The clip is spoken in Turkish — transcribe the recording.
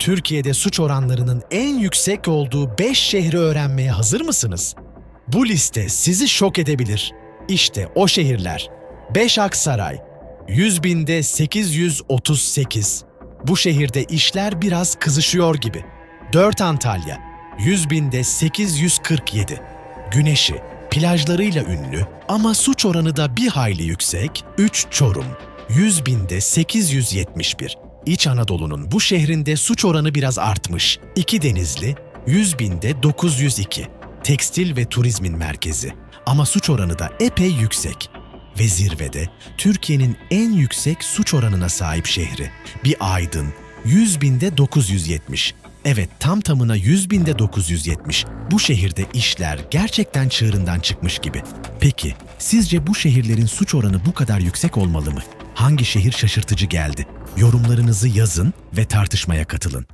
Türkiye'de suç oranlarının en yüksek olduğu 5 şehri öğrenmeye hazır mısınız? Bu liste sizi şok edebilir. İşte o şehirler. 5 Aksaray, 100 binde 838. Bu şehirde işler biraz kızışıyor gibi. 4 Antalya, 100 binde 847. Güneşi, plajlarıyla ünlü ama suç oranı da bir hayli yüksek. 3 Çorum, 100 binde 871. İç Anadolu'nun bu şehrinde suç oranı biraz artmış. 2 Denizli, 100 binde 902. Tekstil ve turizmin merkezi. Ama suç oranı da epey yüksek. Ve zirvede Türkiye'nin en yüksek suç oranına sahip şehri. Bir Aydın, 100 binde 970. Evet tam tamına 100 binde 970. Bu şehirde işler gerçekten çığırından çıkmış gibi. Peki sizce bu şehirlerin suç oranı bu kadar yüksek olmalı mı? Hangi şehir şaşırtıcı geldi? Yorumlarınızı yazın ve tartışmaya katılın.